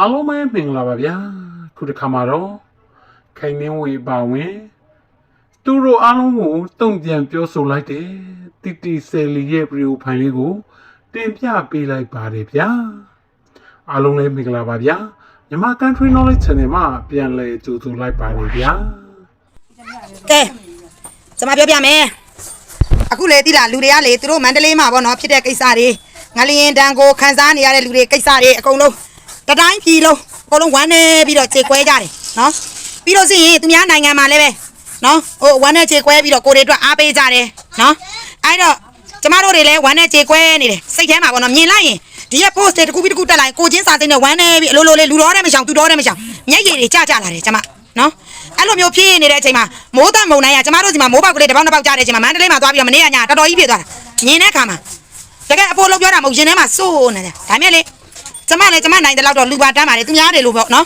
အားလုံးပဲမင်္ဂလာပါဗျာခုတစ်ခါမှာတော့ခိုင်နှင်းဝေပါဝင်သူတို့အားလုံးကိုတုံ့ပြန်ပြောဆိုလိုက်တယ်တီတီဆယ်လီရဲ့ဗီဒီယိုဖိုင်လေးကို တင်ပြပေးလိုက်ပါတယ်ဗျာအားလုံးလည်းမင်္ဂလာပါဗျာမြန်မာ country knowledge channel မှာပြန်လည်ကြိုဆိုလိုက်ပါတယ်ဗျာကဲကျွန်မပြောပြမယ်အခုလေတိလာလူတွေကလေသူတို့မန္တလေးမှာပေါ့နော်ဖြစ်တဲ့ကိစ္စတွေငလျင်တန်းကိုခန်းစားနေရတဲ့လူတွေကိစ္စတွေအကုန်လုံး တတိုင်းပြည်လုံးအကုန်လုံးဝမ်းနေပြီးတော့ခြေကွဲကြတယ်နော်ပြီးတော့စီရင်သူများနိုင်ငံမှာလည်းပဲနော်ဟိုဝမ်းနေခြေကွဲပြီးတော့ကိုတွေအတွက်အားပေးကြတယ်နော်အဲ့တော့ကျမတို့တွေလည်းဝမ်းနေခြေကွဲနေတယ်စိတ်ထဲမှာပေါ့နော်မြင်လိုက်ရင်ဒီရဲ့ post တွေတစ်ခုပြီးတစ်ခုတက်လိုက်ကိုချင်းစာစိတ်နဲ့ဝမ်းနေပြီးအလိုလိုလေးလူတော်တယ်မရှောင်သူတော်တယ်မရှောင်မျက်ရည်တွေကျကျလာတယ်ကျမနော်အဲ့လိုမျိုးဖြစ်နေတဲ့အချိန်မှာမိုးတမုံနိုင်ကကျမတို့ဒီမှာမိုးပေါက်ကလေးတစ်ပေါက်တစ်ပေါက်ကြားတဲ့အချိန်မှာမန္တလေးမှာသွားပြီးတော့မနေ့ကညတော်တော်ကြီးဖြစ်သွားတာမြင်တဲ့အခါမှာတကယ်အဖိုးလုံးပြောတာမဟုတ်ရင်ထဲမှာစိုးနေတယ်ဒါမဲ့လေ ကျမလည်းကျမနိုင်တဲ့လောက်တော့လူပါတန်းပါလေသူများတယ်လို့ပေါ့နော်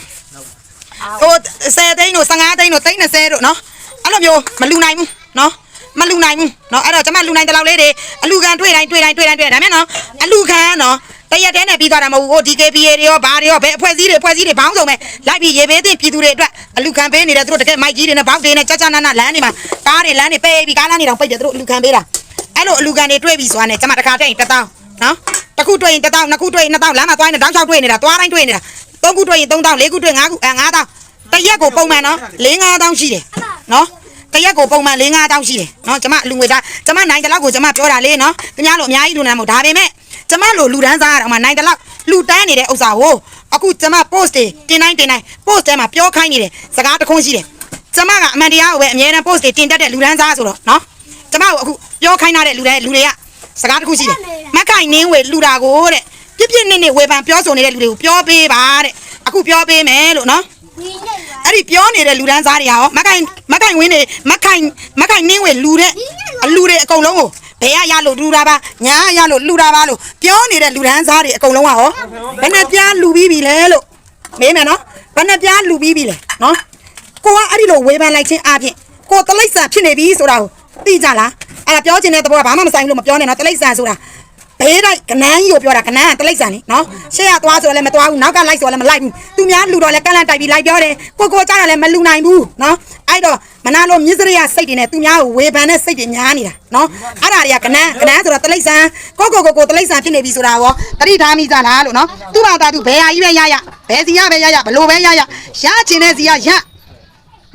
ဟို10သိန်းတို့15သိန်းတို့သိန်း20တို့နော်အဲ့လိုမျိုးမလူနိုင်ဘူးနော်မလူနိုင်ဘူးเนาะအဲ့တော့ကျမလူနိုင်တဲ့လောက်လေးတွေအလူခံတွေ့တိုင်းတွေ့တိုင်းတွေ့တိုင်းတွေ့တိုင်းဒါမဲ့နော်အလူခံနော်တရက်တည်းနဲ့ပြီးသွားတာမဟုတ်ဘူးဟို DKPA တွေရောဘာတွေရောဘယ်အဖွဲ့အစည်းတွေအဖွဲ့အစည်းတွေဘောင်းစုံပဲလိုက်ပြီးရေဘေးသိပြည်သူတွေအတွက်အလူခံပေးနေတဲ့သူတို့တကယ်မိုက်ကြီးတွေနဲ့ဘောက်တွေနဲ့ကြကြနာနာလမ်းတွေမှာကားတွေလမ်းတွေပိတ်ပြီးကားလမ်းတွေတောင်ပိတ်တယ်သူတို့အလူခံပေးတာအဲ့လိုအလူခံတွေတွေ့ပြီးဆိုတာနဲ့ကျမတခါတည်းရင်တစ်တောင်းနော် တစ်ခုတွေ့ရင်တစ်တောင်းနှစ်ခုတွေ့ရင်နှစ်တောင်းလမ်းမှာသွားရင်တောင်းချောက်တွေ့နေတာသွားတိုင်းတွေ့နေတာသုံးခုတွေ့ရင်သုံးတောင်းလေးခုတွေ့ငါးခုအဲငါးတောင်းတရက်ကိုပုံမှန်နော်၄၅တောင်းရှိတယ်နော်တရက်ကိုပုံမှန်၄၅တောင်းရှိတယ်နော်ကျမလူငွေသားကျမနိုင်တလောက်ကိုကျမပြောတာလေးနော်ခင်ဗျားတို့အများကြီးလူနာမို့ဒါပေမဲ့ကျမလိုလူတန်းစားရအောင်မနိုင်တလောက်လူတန်းနေတဲ့ဥစ္စာကိုအခုကျမ post တွေတင်တိုင်းတင်တိုင်း post ထဲမှာပြောခိုင်းနေတယ်စကားတခုံးရှိတယ်ကျမကအမှန်တရားကိုပဲအမြဲတမ်း post တွေတင်တတ်တဲ့လူတန်းစားဆိုတော့နော်ကျမကိုအခုပြောခိုင်းတဲ့လူတွေလူတွေကစကားတခုရှိတယ် ကိုင်နင်းဝယ်လူတာကိုတဲ့ပြပြနစ်နစ်ဝယ်ပန်ပြောဆိုနေတဲ့လူတွေကိုပြောပေးပါတဲ့အခုပြောပေးမယ်လို့နော်အဲ့ဒီပြောနေတဲ့လူတန်းစားတွေဟာရောမကိုင်မကိုင်ဝင်းနေမကိုင်မကိုင်နင်းဝယ်လူတဲ့အလူတွေအကုန်လုံးကိုဘယ်ရရလို့လူတာပါညာရလို့လူတာပါလို့ပြောနေတဲ့လူတန်းစားတွေအကုန်လုံးကဟောဘယ်နဲ့ပြားလူပြီးပြီလဲလို့မေးမယ်နော်ဘယ်နဲ့ပြားလူပြီးပြီလဲနော်ကိုကအဲ့ဒီလိုဝေဖန်လိုက်ခြင်းအပြင်ကိုတလိပ်ဆန်ဖြစ်နေပြီဆိုတာကိုသိကြလားအဲ့ဒါပြောချင်တဲ့သဘောကဘာမှမဆိုင်ဘူးလို့မပြောနဲ့နော်တလိပ်ဆန်ဆိုတာ ဘေးတိုက်ကနန်းကြီးကိုပြောတာကနန်းကတလိမ့်ဆန်လေနော်ရှေ့ကသွားဆိုတော့လည်းမသွားဘူးနောက်ကလိုက်ဆိုတော့လည်းမလိုက်ဘူးသူများလူတော့လည်းကန့်လန့်တိုက်ပြီးလိုက်ပြောတယ်ကိုကိုကြတော့လည်းမလူနိုင်ဘူးနော်အဲ့တော့မနာလို့မြစ်စရိယစိတ်တွေနဲ့သူများကိုဝေဖန်တဲ့စိတ်တွေများနေတာနော်အဲ့ဒါတွေကကနန်းကနန်းဆိုတော့တလိမ့်ဆန်ကိုကိုကိုကိုတလိမ့်ဆန်ဖြစ်နေပြီဆိုတာရောတတိထားမိကြလားလို့နော်သူ့ဘာသာသူဘယ်ဟာကြီးပဲရရဘယ်စီရပဲရရဘလို့ပဲရရရချင်တဲ့စီရရ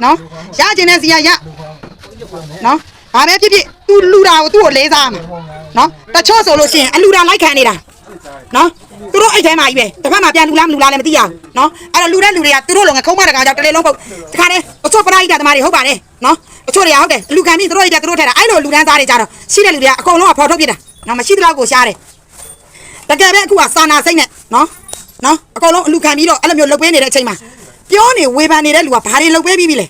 နော်ရချင်တဲ့စီရရနော်ဘာပဲဖြစ်ဖြစ် तू လူတာကိုသူ့ကိုလေးစားမှာနော်တချို့ဆိုလို့ရှိရင်အလူတာလိုက်ခံနေတာနော်သူတို့အဲ့ထဲမှာကြီးပဲတစ်ဖက်မှာပြန်လူလားမလူလားလည်းမသိရဘူးနော်အဲ့တော့လူတဲ့လူတွေကသူတို့လုံငခုံးမတကာကြောင့်တလေလုံးပုတ်တခါတည်းတချို့ပရိဒတ်သမားတွေဟုတ်ပါတယ်နော်တချို့တွေကဟုတ်တယ်လူခံပြီးသူတို့တွေကသူတို့ထဲတာအဲ့လိုလူတန်းသားတွေကြတော့ရှိတဲ့လူတွေကအကုန်လုံးကဖော်ထုတ်ပြတာနော်မရှိတဲ့လောက်ကိုရှားတယ်တကယ်ပဲအခုကစာနာစိတ်နဲ့နော်နော်အကုန်လုံးအလူခံပြီးတော့အဲ့လိုမျိုးလုပ်ပေးနေတဲ့အချိန်မှာပြောနေဝေဖန်နေတဲ့လူကဘာတွေလုပ်ပေးပြီးပြီလဲ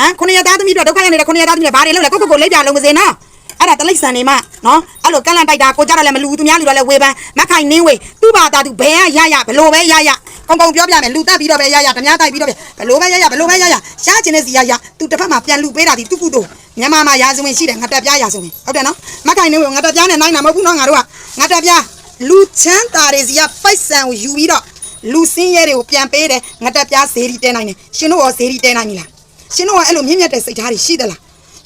ဟမ်ခုနှစ်ရက်သားသမီးတို့ဒုက္ခရောက်နေတဲ့ခုနှစ်ရက်သားသမီးတွေဘာတွေလုပ်လဲကိုကိုကိုလေးပြလုံးမစင်နော်အဲ့ဒါတလိษံနေမှနော်အဲ့လိုကန့်လန့်တိုက်တာကိုကြတော့လည်းမလူသူများလူတော့လည်းဝေဖန်မခိုင်နင်းဝေသူ့ဘာသာသူဘယ်ရရရဘလို့ပဲရရကုံကုံပြောပြမယ်လူတက်ပြီးတော့ပဲရရဓမြတိုက်ပြီးတော့ပဲဘလို့ပဲရရဘလို့ပဲရရရှားချင်တဲ့စီရရသူတစ်ဖက်မှာပြန်လူပေးတာဒီသူကုတို့မြန်မာမှာရာဇဝင်ရှိတယ်ငါတက်ပြားရာဇဝင်ဟုတ်တယ်နော်မခိုင်နင်းဝေငါတက်ပြားနဲ့နိုင်တာမဟုတ်ဘူးနော်ငါတို့ကငါတက်ပြားလူချမ်းတာတွေစီကပိုက်ဆံကိုယူပြီးတော့လူစင်းရဲတွေကိုပြန်ပေးတယ်ငါတက်ပြားဈေးရီတဲနိုင်တယ်ရှင်တို့ရောဈေးရီတဲနိုင်ပြီလား ရှင်တို့ကအဲ့လိုမြင့်မြတ်တဲ့စိတ်ဓာတ်တွေရှိသလား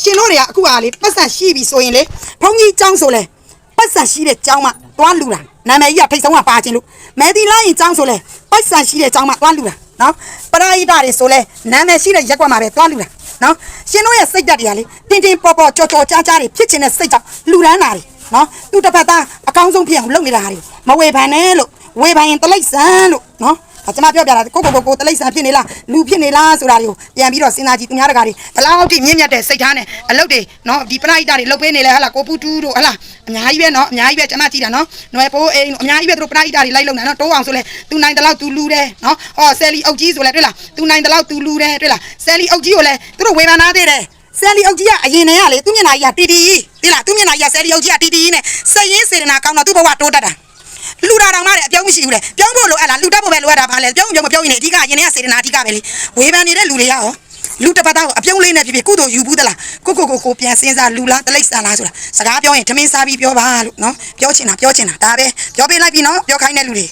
ရှင်တို့တွေကအခုအားလေပတ်စံရှိပြီဆိုရင်လေဘုန်းကြီးကြောင်းဆိုလဲပတ်စံရှိတဲ့ကြောင်းမှသွားလူတာနာမည်ကြီးကဖိတ်ဆုံးကပါခြင်းလို့မဲဒီလာရင်ကြောင်းဆိုလဲပတ်စံရှိတဲ့ကြောင်းမှသွားလူတာနော်ပရာဟိတတွေဆိုလဲနာမည်ရှိတဲ့ရက်ကွက်မှာပဲသွားလူတာနော်ရှင်တို့ရဲ့စိတ်ဓာတ်တွေကလေတင်းတင်းပေါ်ပေါ်ကြော်ကြော်ကြားကြားတွေဖြစ်ခြင်းတဲ့စိတ်ကြောင့်လူရမ်းတာတွေနော်သူတစ်ဖက်သားအကောင်းဆုံးဖြစ်အောင်လုပ်နေတာတွေမဝေဖန်နဲ့လို့ဝေဖန်ရင်တလိပ်ဆန်လို့နော် ကျွန်မပြောပြတာကိုကိုကိုကိုတလိမ့်ဆန်ဖြစ်နေလားလူဖြစ်နေလားဆိုတာတွေကိုပြန်ပြီးတော့စဉ်းစားကြည့်သူများတကာတွေဘလောက်ထိမြင့်မြတ်တဲ့စိတ်ထားနဲ့အလုပ်တွေနော်ဒီပရိဟိတတွေလုပ်ပေးနေလဲဟာလားကိုပူတူးတို့ဟာလားအများကြီးပဲနော်အများကြီးပဲကျွန်မကြည့်တာနော်နွယ်ပိုးအိမ်အများကြီးပဲသူတို့ပရိဟိတတွေလိုက်လုံနေနော်တိုးအောင်ဆိုလဲသူနိုင်တလောက်သူလူတယ်နော်ဟောဆယ်လီအုပ်ကြီးဆိုလဲတွေ့လားသူနိုင်တလောက်သူလူတယ်တွေ့လားဆယ်လီအုပ်ကြီးကိုလဲသူတို့ဝေဖန်သားသေးတယ်ဆယ်လီအုပ်ကြီးကအရင်တည်းကလေသူမျက်နှာကြီးကတီတီသိလားသူမျက်နှာကြီးကဆယ်လီအုပ်ကြီးကတီတီနဲ့စိတ်ရင်းစေတနာကောင်းတော့သူ့ဘဝတိုးတက်တာ လူတာတောင်မှလည်းအပြောင်းမရှိဘူးလေပြောင်းဖို့လိုအပ်လားလူတက်ဖို့ပဲလိုအပ်တာပါလေပြောင်းပြောင်းမပြောင်းရင်လေအဓိကရင်ထဲကစေတနာအဓိကပဲလေဝေဖန်နေတဲ့လူတွေကရောလူတစ်ပတ်သားကိုအပြုံးလေးနဲ့ဖြစ်ဖြစ်ကုသိုလ်ယူဘူးသလားကိုကိုကိုကိုပြန်စင်းစားလူလားတလိပ်ဆန်လားဆိုတာစကားပြောရင်ထမင်းစားပြီးပြောပါလို့နော်ပြောချင်တာပြောချင်တာဒါပဲပြောပေးလိုက်ပြီနော်ပြောခိုင်းတဲ့လူတွေ